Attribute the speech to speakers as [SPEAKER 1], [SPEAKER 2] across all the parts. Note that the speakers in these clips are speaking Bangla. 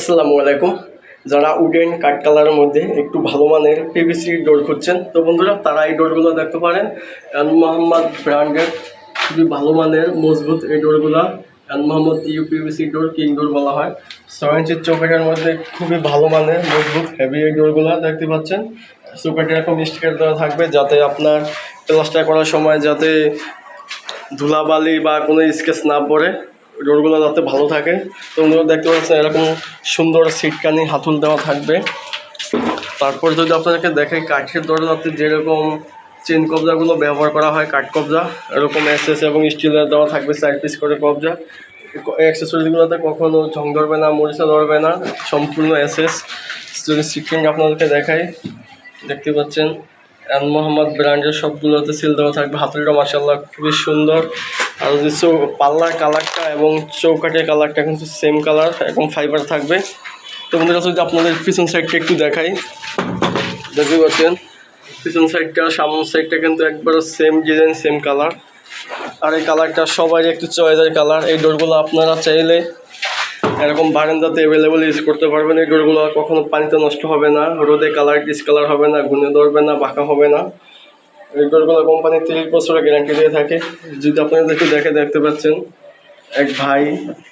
[SPEAKER 1] আসসালামু আলাইকুম। যারা উডেন কাঠ কালারের মধ্যে একটু ভালো মানের পিভিসি ডোর খুঁজছেন, তো বন্ধুরা তারা এই ডোরগুলো দেখতে পারেন। অ্যান মোহাম্মদ ব্র্যান্ডের খুবই ভালো মানের, মজবুত এই ডোরগুলা। An Mohammad U PVC door, king door বলা হয়। ছয় ইঞ্চির চৌকাটের মধ্যে খুবই ভালো মানের, মজবুত হেভি এই ডোরগুলা দেখতে পাচ্ছেন। চৌকাটে এরকম স্টিকার দেওয়া থাকবে যাতে আপনার প্লাস্টার করার সময় যাতে ধুলাবালি বা কোনো স্কেচ না পড়ে। ডোরগুলো যাতে ভালো থাকে। তোমরা দেখতে পাচ্ছেন এরকম সুন্দর সিটকানি হাতুল দেওয়া থাকবে। তারপর যদি আপনাদেরকে দেখে কাঠের দরজাতে যেরকম চেন কবজাগুলো ব্যবহার করা হয়, কাঠ কবজা, এরকম এসএস এবং স্টিলের দেওয়া থাকবে চার পিস করে কবজা। অ্যাক্সেসরিজগুলোতে কখনো ঝং ধরবে না, মরিচা ধরবে না, সম্পূর্ণ এসএস যদি সিটকিং আপনাদেরকে দেখাই, দেখতে পাচ্ছেন অ্যান মোহাম্মদ ব্র্যান্ডের সবগুলোতে সিল দেওয়া থাকবে। হাতুড়িটা মাসাল্লাহ খুবই সুন্দর। আর যদি চৌ পাল্লার কালারটা এবং চৌকাটের কালারটা কিন্তু সেম কালার এবং ফাইবার থাকবে। তো বন্ধুরা, যদি আপনাদের পিছন সাইডটা একটু দেখাই। দেখতে পাচ্ছেন? পিছন সাইডটা সামনের সাইডটা কিন্তু একবার সেম ডিজাইন সেম কালার আর এই কালারটা সবাই একটু চয়েসের কালার এই ডোরগুলো আপনারা চাইলে এরকম বারান্দাতে অ্যাভেলেবল ইউজ করতে পারবেন। এই ডোরগুলো কখনো পানিতে নষ্ট হবে না। রোদে কালার ডিসকালার হবে না, ঘুনে ধরবে না, বাঁকা হবে না। এই ডোরগুলো কোম্পানি তিরিশ বছরের গ্যারান্টি দিয়ে থাকে। যদি আপনাদেরকে দেখে দেখতে পাচ্ছেন, এক ভাই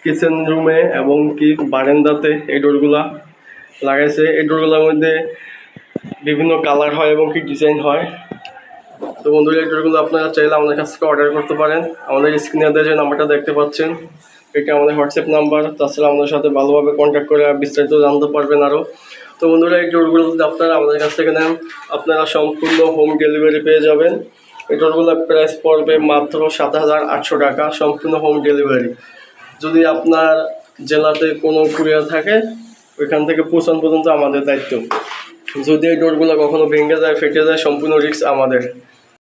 [SPEAKER 1] কিচেন রুমে এবং কি বারান্দাতে এই ডোরগুলা লাগাইছে। এই ডোরগুলোর মধ্যে বিভিন্ন কালার হয় এবং কি ডিজাইন হয়। তো বন্ধুরা, এই ডোরগুলো আপনারা চাইলে আমাদের কাছ থেকে অর্ডার করতে পারেন। আমাদের স্ক্রিনে যে নাম্বারটা দেখতে পাচ্ছেন। এটা আমাদের হোয়াটসঅ্যাপ নাম্বার তাছাড়া আমাদের সাথে ভালোভাবে কন্ট্যাক্ট করে বিস্তারিত জানতে পারবেন আরও তো বন্ধুরা, এই ডোরগুলো যদি আপনারা আমাদের কাছ থেকে নেন, আপনারা সম্পূর্ণ হোম ডেলিভারি পেয়ে যাবেন। এই ডোরগুলোর প্রাইস পড়বে মাত্র সাত হাজার আটশো টাকা, সম্পূর্ণ হোম ডেলিভারি যদি আপনার জেলাতে কোনো কুরিয়ার থাকে, ওইখান থেকে পৌঁছানো পর্যন্ত আমাদের দায়িত্ব। যদি এই ডোরগুলো কখনো ভেঙে যায়, ফেটে যায়, সম্পূর্ণ রিস্ক আমাদের।